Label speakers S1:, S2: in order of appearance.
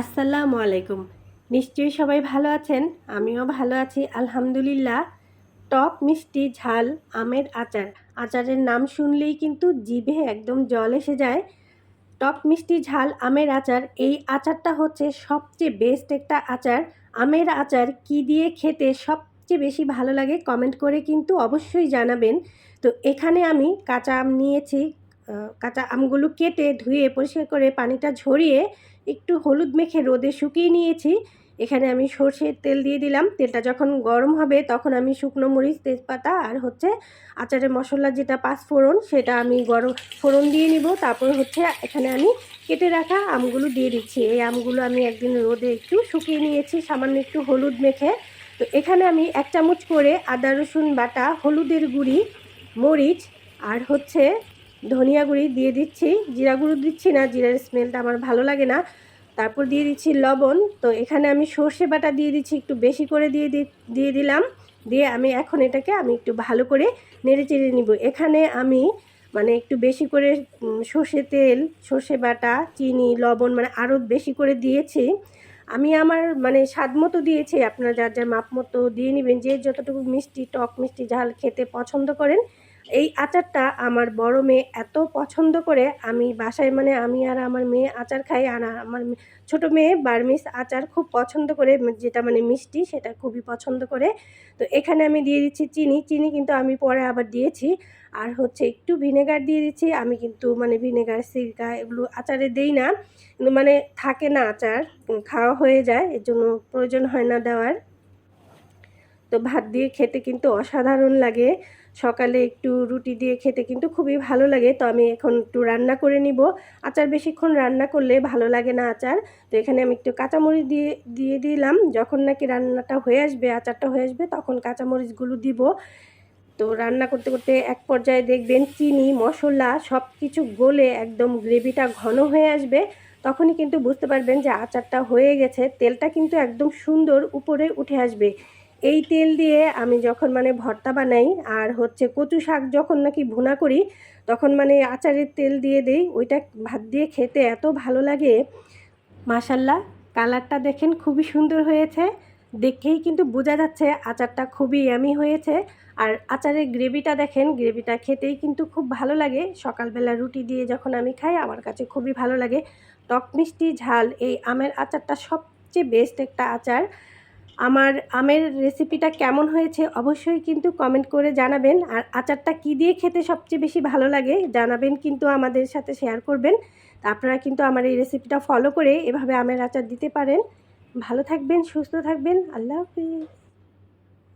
S1: আসসালামু আলাইকুম। নিশ্চয়ই সবাই ভালো আছেন? আমিও ভালো আছি, আলহামদুলিল্লাহ। টক, মিষ্টি, ঝাল, আমের আচার। আচারের নাম শুনলেই কিন্তু জিভে একদম জল এসে যায়। টক, মিষ্টি, ঝাল, আমের আচার, এই আচারটা হচ্ছে সবচেয়ে বেস্ট একটা আচার। আমের আচার কি দিয়ে খেতে সবচেয়ে বেশি ভালো লাগে কমেন্ট করে কিন্তু অবশ্যই জানাবেন। তো এখানে আমি কাঁচা আম নিয়েছি কাঁচা আমগুলো কেটে ধুয়ে, পরিষ্কার করে পানিটা ঝরিয়ে একটু হলুদ মেখে রোদে শুকিয়ে নিয়েছি। এখানে আমি সর্ষের তেল দিয়ে দিলাম। তেলটা যখন গরম হবে তখন আমি শুকনো মরিচ, তেজপাতা আর হচ্ছে আচারের মশলা যেটা পাঁচফোড়ন সেটা আমি গরম ফোড়ন দিয়ে নিব। তারপর হচ্ছে এখানে আমি কেটে রাখা আমগুলো দিয়ে দিচ্ছি। এই আমগুলো আমি একদিন রোদে একটু শুকিয়ে নিয়েছি, সামান্য একটু হলুদ মেখে। তো এখানে আমি এক চামচ করে আদা, রসুন বাটা, হলুদের গুঁড়ি, মরিচ আর হচ্ছে ধনিয়া গুঁড়ি দিয়ে দিচ্ছি, জিরা গুঁড়ো দিচ্ছি না, জিরার স্মেলটা আমার ভালো লাগে না। তারপর দিয়ে দিচ্ছি লবণ। তো এখানে আমি সর্ষে বাটা দিয়ে দিচ্ছি, একটু বেশি করে দিয়ে দিয়ে দিলাম। দিয়ে আমি এখন এটাকে আমি একটু ভালো করে নেড়ে চেড়ে নিব। এখানে আমি মানে একটু বেশি করে সর্ষে তেল, সর্ষে বাটা, চিনি, লবণ মানে আরও বেশি করে দিয়েছি। আমি আমার মানে স্বাদ মতো দিয়েছি। আপনারা যার যার মাপ মতো দিয়ে নেবেন। যে যতটুকু মিষ্টি, টক মিষ্টি ঝাল খেতে পছন্দ করেন এই আচারটা আমার বড় মেয়ে এত পছন্দ করে, আমি বাসায় মানে আমি আর আমার মেয়ে আচার খাই আর আমার ছোট মেয়ে বার্মিস আচার খুব পছন্দ করে, যেটা মানে মিষ্টি সেটা খুবই পছন্দ করে। তো এখানে আমি দিয়ে দিচ্ছি চিনি চিনি কিন্তু আমি পরে আবার দিয়েছি। আর হচ্ছে একটু ভিনেগার দিয়ে দিচ্ছি, আমি কিন্তু মানে ভিনেগার, সিরকা এগুলো আচারে দেই না। কিন্তু মানে থাকে না আচার, খাওয়া হয়ে যায়, এর জন্য প্রয়োজন হয় না দেওয়ার। তো ভাত দিয়ে খেতে কিন্তু অসাধারণ লাগে। সকালে একটু রুটি দিয়ে খেতে কিন্তু খুবই ভালো লাগে। তো আমি এখন একটু রান্না করে নিব। আচার বেশিক্ষণ রান্না করলে ভালো লাগে না আচার। তো এখানে আমি একটু কাঁচামরিচ দিয়ে দিয়ে দিলাম। যখন নাকি রান্নাটা হয়ে আসবে, আচারটা হয়ে আসবে, তখন কাঁচামরিচগুলো দিব। তো রান্না করতে করতে এক পর্যায়ে দেখবেন চিনি, মশলা সব কিছু গলে একদম গ্রেভিটা ঘন হয়ে আসবে। তখনই কিন্তু বুঝতে পারবেন যে আচারটা হয়ে গেছে। তেলটা কিন্তু একদম সুন্দর উপরে উঠে আসবে। এই তেল দিয়ে আমি যখন মানে ভর্তা বানাই আর হচ্ছে কচু শাক যখন নাকি ভুনা করি, তখন মানে আচারের তেল দিয়ে দেই, ওইটা ভাত দিয়ে খেতে এত ভালো লাগে। মাশাল্লাহ, কালারটা দেখেন খুবই সুন্দর হয়েছে। দেখেই কিন্তু বোঝা যাচ্ছে আচারটা খুবই ইয়ামি হয়েছে। আর আচারের গ্রেভিটা দেখেন, গ্রেভিটা খেতেই কিন্তু খুব ভালো লাগে। সকালবেলা রুটি দিয়ে যখন আমি খাই, আমার কাছে খুবই ভালো লাগে। টক মিষ্টি ঝাল, এই আমের আচারটা সবচেয়ে বেস্ট একটা আচার। আমার আমের রেসিপিটা কেমন হয়েছে অবশ্যই কিন্তু কমেন্ট করে জানাবেন। আর আচারটা কি দিয়ে খেতে সবচেয়ে বেশি ভালো লাগে জানাবেন কিন্তু আমাদের সাথে শেয়ার করবেন। আপনারা কিন্তু আমার এই রেসিপিটা ফলো করে এভাবে আমের আচার দিতে পারেন। ভালো থাকবেন, সুস্থ থাকবেন। আল্লাহ হাফিজ।